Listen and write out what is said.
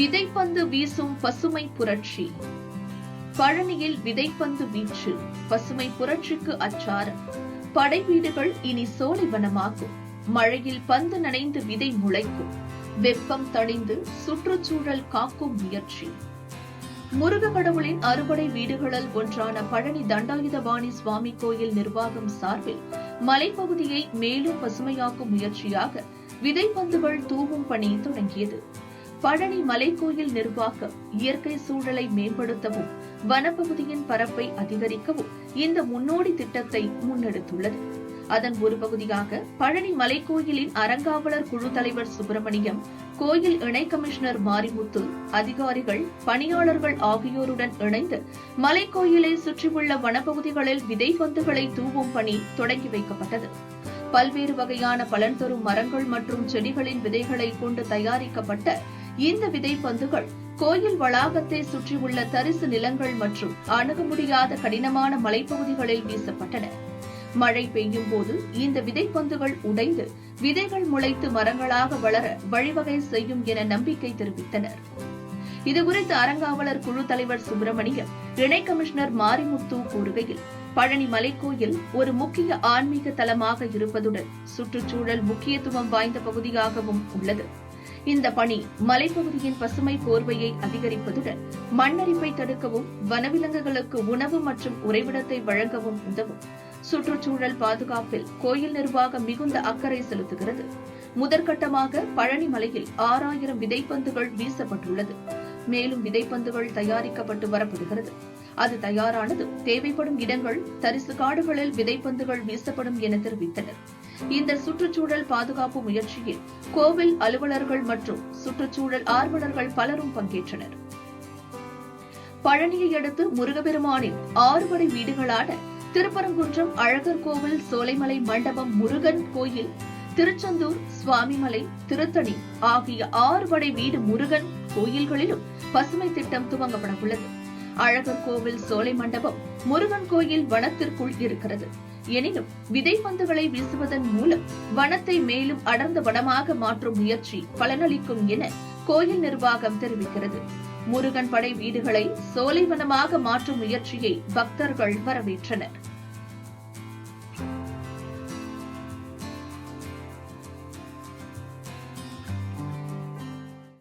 விதைப்பந்து வீசும் பசுமை புரட்சி. பழனியில் விதைப்பந்து வீச்சு பசுமை புரட்சிக்கு அச்சாரம் படை வீடுகள் இனி சோலைவனமாகும் மழையில் பந்து நனைந்து விதை முளைக்கும். வெப்பம் தணிந்து சுற்றுச்சூழல் காக்கும் முயற்சி. முருக கடவுளின் அறுபடை வீடுகளில் ஒன்றான பழனி தண்டாயுதபாணி சுவாமி கோயில் நிர்வாகம் சார்பில் மலைப்பகுதியை மேலும் பசுமையாக்கும் முயற்சியாக விதைப்பந்துகள் தூவும் பணி தொடங்கியது. பழனி மலைக்கோயில் நிர்வாகம் இயற்கை சூழலை மேம்படுத்தவும் வனப்பகுதியின் பரப்பை அதிகரிக்கவும் இந்த முன்னோடி திட்டத்தை முன்னெடுத்துள்ளது. அதன் ஒரு பகுதியாக பழனி மலைக்கோயிலின் அறங்காவலர் குழு தலைவர் சுப்பிரமணியம் கோயில் இணை கமிஷனர் மாரிமுத்து அதிகாரிகள் பணியாளர்கள் ஆகியோருடன் இணைந்து மலைக்கோயிலை சுற்றியுள்ள வனப்பகுதிகளில் விதைப்பந்துகளை தூவும் பணி தொடங்கி வைக்கப்பட்டது. பல்வேறு வகையான பலன் தரும் மரங்கள் மற்றும் செடிகளின் விதைகளை கொண்டு தயாரிக்கப்பட்ட இந்த விதைப்பந்துகள் கோயில் வளாகத்தை சுற்றியுள்ள தரிசு நிலங்கள் மற்றும் அணுக முடியாத கடினமான மலைப்பகுதிகளில் வீசப்பட்டன. மழை பெய்யும் போது இந்த விதைப்பந்துகள் உடைந்து விதைகள் முளைத்து மரங்களாக வளர வழிவகை செய்யும் என நம்பிக்கை தெரிவித்தனர். இதுகுறித்து அறங்காவலர் குழு தலைவர் சுப்பிரமணியம் இணை கமிஷனர் மாரிமுத்து கூறுகையில் பழனி மலைக்கோயில் ஒரு முக்கிய ஆன்மீக தலமாக இருப்பதுடன் சுற்றுச்சூழல் முக்கியத்துவம் வாய்ந்த பகுதியாகவும் உள்ளது. இந்த பணி மலைப்பகுதியின் பசுமை போர்வையை அதிகரிப்பதுடன் மண்ணரிப்பை தடுக்கவும் வனவிலங்குகளுக்கு உணவு மற்றும் உறைவிடத்தை வழங்கவும் உதவும். சுற்றுச்சூழல் பாதுகாப்பில் கோயில் நிர்வாகம் மிகுந்த அக்கறை செலுத்துகிறது. முதற்கட்டமாக பழனி மலையில் ஆறாயிரம் விதைப்பந்துகள் வீசப்பட்டுள்ளது. மேலும் விதைப்பந்துகள் தயாரிக்கப்பட்டு வரப்படுகிறது. அது தயாரானது தேவைப்படும் இடங்கள் தரிசு காடுகளில் விதைப்பந்துகள் வீசப்படும் என தெரிவித்தனா் இந்த சுற்றுச்சூழல் பாதுகாப்பு முயற்சியில் கோவில் அலுவலர்கள் மற்றும் சுற்றுச்சூழல் ஆர்வலர்கள் பலரும் பங்கேற்றனர். பழனியை அடுத்து முருகபெருமானின் ஆறுபடை வீடுகளான திருப்பரங்குன்றம் அழகர் கோவில் சோலைமலை மண்டபம் முருகன் கோயில் திருச்செந்தூர் சுவாமிமலை திருத்தணி ஆகிய ஆறு படை வீடு முருகன் கோயில்களிலும் பசுமை திட்டம் துவங்கப்பட உள்ளது அழகர் கோவில் சோலை மண்டபம் முருகன் கோயில் வனத்திற்குள் இருக்கிறது. எனினும் விதைப்பந்துகளை வீசுவதன் மூலம் வனத்தை மேலும் அடர்ந்த வனமாக மாற்றும் முயற்சி பலனளிக்கும் என கோயில் நிர்வாகம் தெரிவிக்கிறது. முருகன் படை வீடுகளை சோலைவனமாக மாற்றும் முயற்சியை பக்தர்கள் வரவேற்றனர்.